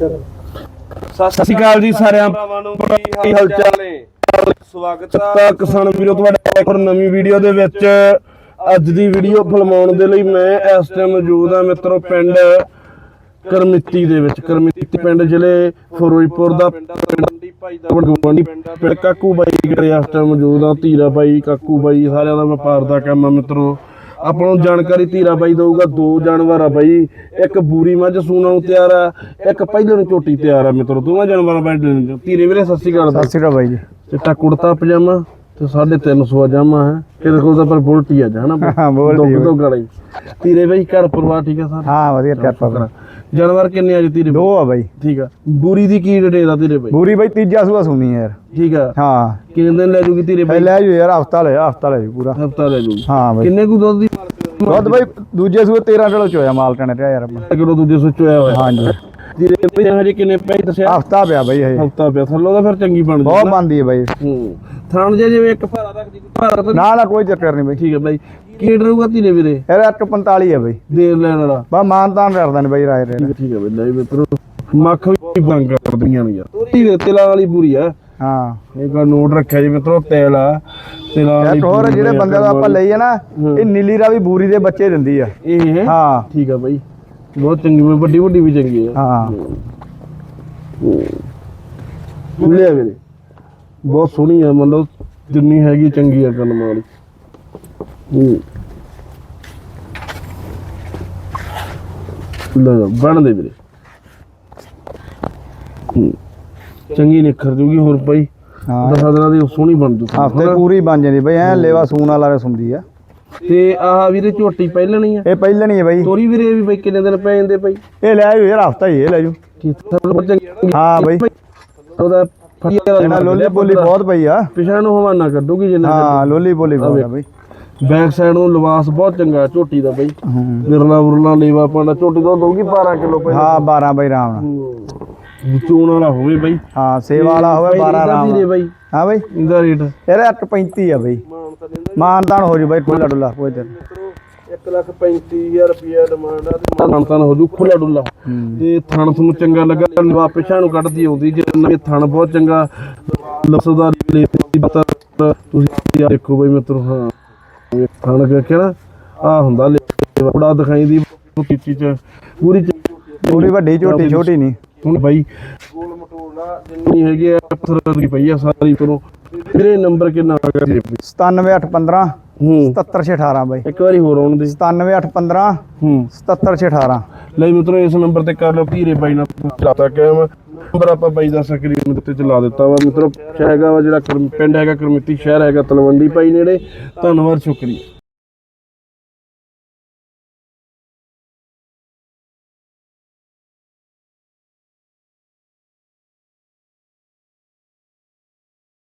ਸਤਿ ਸ਼੍ਰੀ ਅਕਾਲ ਜੀ ਸਾਰਿਆਂ ਭਰਾਵਾਂ ਨੂੰ। ਕੀ ਹਾਲ ਚਾਲ ਨੇ? ਸਵਾਗਤ ਤਾਂ ਕਿਸਾਨ ਵੀਰੋ ਤੁਹਾਡਾ ਇੱਕ ਹੋਰ ਨਵੀਂ ਵੀਡੀਓ ਦੇ ਵਿੱਚ ਅੱਜ ਦੀ ਵੀਡੀਓ ਫਿਲਮਾਉਣ ਦੇ ਲਈ ਮੈਂ ਇਸ ਟਾਈਮ ਮੌਜੂਦ ਆ ਮਿੱਤਰੋ ਪਿੰਡ ਕਰਮਿੱਤੀ ਦੇ ਵਿੱਚ। ਕਰਮਿੱਤੀ ਪਿੰਡ ਜ਼ਿਲ੍ਹੇ ਫਿਰੋਜ਼ਪੁਰ ਦਾ ਪਿੰਡ ਪਿੰਡ ਕਾਕੂ ਬਾਈ ਘਰੇ ਇਸ ਟਾਈਮ ਮੌਜੂਦ ਆ ਧੀਰਾ ਬਾਈ ਕਾਕੂ ਬਾਈ ਸਾਰਿਆਂ ਦਾ ਵਪਾਰ ਦਾ ਕੰਮ ਆ ਮਿੱਤਰੋ। ਆਪਾਂ ਨੂੰ ਜਾਣਕਾਰੀ ਧੀਰਾ ਬਾਈ ਦਊਗਾ ਦੋ ਜਾਨਵਰ ਆ ਬਾਈ। ਇੱਕ ਬੂਰੀ ਮੱਝ ਸੂਣਾ ਨੂੰ ਤਿਆਰ ਆ ਇੱਕ ਪਹਿਲੇ ਨੂੰ ਝੋਟੀ ਤਿਆਰ ਆ ਮਿੱਤਰੋ ਦੋਵਾਂ ਜਾਨਵਰਾਂ ਬਾਈ ਧੀਰੇ ਵੀਰੇ ਸਤਿ ਸ਼੍ਰੀ ਅਕਾਲ। ਸਤਿ ਸ਼੍ਰੀ ਅਕਾਲ ਬਾਈ ਜੀ। ਚਿੱਟਾ ਕੁੜਤਾ ਪਜਾਮਾ। ਤੇ 350 ਜਾਮਾ ਹੈ। ਕਿਹਦੇ ਕੋਲ ਤਾਂ ਪਰ ਬੁਲਟੀ ਆ ਜਾਣਾ। ਹਾਂ, ਬੁਲਟੀ ਦੋ ਦੋ ਗਾਲੀ ਧੀਰੇ ਬਾਈ ਘਰ ਪਰਿਵਾਰ ਠੀਕ ਆ ਸਰ? ਹਾਂ ਵਧੀਆ ਕਿਰਪਾ ਕਰੋ। ਜਾਨਵਰ ਕਿੰਨੇ ਅੱਜ ਧੀਰੇ ਦੋ ਆ ਬਾਈ? ਠੀਕ ਆ। ਬੂਰੀ ਦੀ ਕੀ ਡੇਟ ਆ ਧੀਰੇ ਬਾਈ? ਬੂਰੀ ਬਾਈ ਤੀਜਾ ਸੂਆ ਸੁਣੀ ਯਾਰ। ਠੀਕ ਆ। ਹਾਂ। ਕਿੰਨੇ ਦਿਨ ਲੈ ਜੂਗੀ ਇਹ ਬਾਈ? ਲੈ ਜੂ ਯਾਰ ਹਫਤਾ ਲੈ ਹਫਤਾ ਲੈ ਜੂ ਪੂਰਾ। ਹਫਤਾ ਲੈ ਜੂਗੀ। ਹਾਂ ਬਾਈ। ਕਿੰਨੇ ਕੁ ਦੁੱਧ ਦੀ ਦੁੱਧ ਬਾਈ ਦੂਜੇ ਸੂਏ 13 ਕਿਲੋ ਚੋਇਆ ਮਾਲ ਟਣੇ ਤੇ ਯਾਰ ਕਿਲੋ ਦੂਜੇ ਸੁੱਚ ਹੋਇਆ ਹੋਇਆ। ਹਾਂਜੀ। ਧੀਰੇ ਬਾਈ ਹਜੇ ਕਿੰਨੇ ਪੈਸੇ ਦੱਸਿਆ? ਹਫਤਾ ਪਿਆ ਬਾਈ ਇਹ ਹਫਤਾ ਪਿਆ ਥੱਲੋਂ ਦਾ ਫਿਰ ਚੰਗੀ ਬਣ ਬਹੁਤ ਜੂ ਬੰਦੀ ਹੈ ਬਾਈ। ਹੂੰ। ਥਾਣ ਜੇ ਜਿਵੇਂ ਇੱਕ ਭਾਰਾ ਰੱਖਦੀ ਭਾਰਾ ਤਾਂ ਨਾ ਨਾ ਕੋਈ ਚੱਕਰ ਨਹੀਂ ਬਾਈ। ਠੀਕ ਆ ਬਾਈ। ਕੀ ਰਹੂਗਾ ਧੀਰੇ ਵੀਰੇ। ਯਾਰ 145 ਹੈ ਬਾਈ। ਦੇਰ ਲੈਣ ਵਾਲਾ। ਬਾ ਮਾਨ ਤਾਨ ਕਰਦਾ ਨੇ ਬਾਈ ਰਾਏ ਰੇ ਠੀਕ ਹੈ, ਠੀਕ ਹੈ ਬਈ। ਲੈ ਮਿੱਤਰੋ ਮੱਖ ਵੀ ਬੰਗ ਕਰਦੀਆਂ ਨੇ ਯਾਰ। ਹੈ। ਤਿਲਾਂ ਵਾਲੀ ਪੂਰੀ ਆ। ਹਾਂ। ਇਹ ਕਾ ਨੋਟ ਰੱਖਿਆ ਜੀ ਮਿੱਤਰੋ ਤੇਲ ਆ। ਤਿਲਾਂ ਵਾਲੀ ਇੱਕ ਹੋਰ ਜਿਹੜੇ ਬੰਦੇ ਦਾ ਆਪਾਂ ਲਈਏ ਨਾ ਇਹ ਨੀਲੀ ਰਾਵੀ ਬੂਰੀ ਦੇ ਬੱਚੇ ਦਿੰਦੀ ਆ। ਇਹ ਹੈ? ਹਾਂ। ਠੀਕ ਆ ਬਾਈ। ਬਹੁਤ ਚੰਗੀ ਮੈਂ ਵੱਡੀ ਵੱਡੀ ਵੀ ਚੰਗੀ ਆ। ਹਾਂ। ਲੈ ਵੀਰੇ। ਬਹੁਤ ਸੋਹਣੀ ਆ ਮਤਲਬ ਜਿੰਨੀ ਹੈਗੀ ਚੰਗੀ ਹੂੰ। ਲੈ ਜਾ, ਬਣ ਦੇ ਵੀਰੇ। ਹੂੰ। ਚੰਗੀ ਨਿਖਰ ਜੂਗੀ ਹੋਰ ਭਾਈ। ਹਾਂ। ਦਸਾਂ ਦਿਨਾਂ ਦੀ ਸੋਹਣੀ ਬਣ ਜੂ ਹਫ਼ਤੇ ਪੂਰੀ ਬਣ ਜਾਂਦੀ ਬਾਈ ਐ ਲੇਵਾ ਸੂਨ ਵਾਲਾ ਸੁਣਦੀ ਆ। ਤੇ ਆਹ ਵੀਰੇ ਝੋਟੀ ਪਹਿਲਣੀ ਆ। ਇਹ ਪਹਿਲਣੀ ਹੈ ਬਾਈ। ਤੋਰੀ ਵੀਰੇ ਵੀ ਬਈ ਕਿੰਨੇ ਦਿਨ ਪੈ ਜਾਂਦੇ ਭਾਈ ਇਹ ਲੈ ਜੂ ਯਾਰ ਹਫਤਾ ਹੀ ਇਹ ਲੈ ਜੂ ਹਾਂ ਬਾਈ। ਉਹਦਾ ਇਹਨਾਂ ਲੋਲੀ ਬੋਲੀ ਬਹੁਤ ਪਈ ਆ। ਪਿਛਾਂ ਨੂੰ ਹਵਾਨਾ ਕੱਢੂਗੀ ਜਿੰਨਾ ਹਾਂ ਲੋਲੀ ਬੋਲੀ ਬਹੁਤ ਆ ਬਾਈ। ਬੈਕ ਸਾਈਡ ਨੂੰ ਲਿਬਾਸ ਬਹੁਤ ਚੰਗਾ ਝੋਟੀ ਦਾ ਬਈ। ਵਿਰਲਾ ਉਰਲਾ ਲੇਵਾ ਪਾਣਾ ਝੋਟੀ ਤੋਂ ਦਊਗੀ 12 ਕਿਲੋ ਪਹਿਲਾਂ ਹਾਂ 12 ਬਾਈ ਰਾਮ ਨਾਲ। ਚੂਣ ਵਾਲਾ ਹੋਵੇ ਬਈ। ਹਾਂ ਸੇਵਾ ਵਾਲਾ ਹੋਵੇ 12 ਰਾਮ ਵੀਰੇ ਬਈ। ਹਾਂ ਬਾਈ। ਇਹਦਾ ਰੇਟ। ਇਹਦਾ 135 ਆ ਬਾਈ। ਮਾਨਤਾਨ ਹੋ ਜੂ ਬਾਈ ਖੁੱਲਾ ਡੁੱਲਾ ਕੋਈ ਤੇ 1 ਲੱਖ 35000 ਰੁਪਿਆ ਡਿਮਾਂਡ ਆ ਤੇ ਮਾਨਤਾਨ ਹੋ ਜੂ ਖੁੱਲਾ ਡੁੱਲਾ। ਤੇ ਥਣ ਤੁਹਾਨੂੰ ਚੰਗਾ ਲੱਗਾ ਲਵਾ ਪਿਛਾਂ ਨੂੰ ਕੱਢਦੀ ਆਉਂਦੀ ਜੇ ਨਵੇਂ ਥਣ ਬਹੁਤ ਚੰਗਾ ਲਸਦਾ ਲੇਤੀ ਬਤਾ ਤੁਸੀਂ ਆਹ ਦੇਖੋ ਬਈ ਮਿੱਤਰੋ ਹਾਂ। ਇਹ ਥਣ ਵੇਖਿਆ ਨਾ ਆ ਹੁੰਦਾ ਬੜਾ ਦਿਖਾਈ ਦੀ ਚ ਪੂਰੀ ਥੋੜੀ ਵੱਡੀ ਝੋਟੀ ਛੋਟੀ ਨਹੀਂ। ਹੁਣ ਬਾਈ ਜਿੰਨੀ ਹੈਗੀ ਆ ਪੱਥਰ ਦੀ ਪਈ ਆ ਸਾਰੀ ਕੋਲੋਂ ਵੀਰੇ ਨੰਬਰ ਕਿੰਨਾ ਆ ਗਿਆ ਜੀ 97815 ਹੂੰ। 77618 ਬਾਈ। ਇੱਕ ਵਾਰੀ ਹੋਰ ਆਉਣ ਦੇ। 97815 ਹੂੰ। 77618 ਲੈ ਮਿੱਤਰੋ ਇਸ ਨੰਬਰ ਤੇ ਕਰ ਲਓ ਧੀਰੇ ਬਾਈ ਨਾਲ ਚਲਾਤਾ ਕਾਇਮ। ਨੰਬਰ ਆਪਾਂ ਬਾਈ ਦਾ ਸਕਰੀਨ ਉੱਤੇ ਚਲਾ ਦਿੱਤਾ ਵਾ। ਮਿੱਤਰੋ ਹੈਗਾ ਵਾ ਜਿਹੜਾ ਪਿੰਡ ਹੈਗਾ ਕਰਮਿੱਤੀ ਸ਼ਹਿਰ ਹੈਗਾ ਤਲਵੰਡੀ ਭਾਈ ਨੇੜੇ। ਧੰਨਵਾਦ ਸ਼ੁਕਰੀਆ।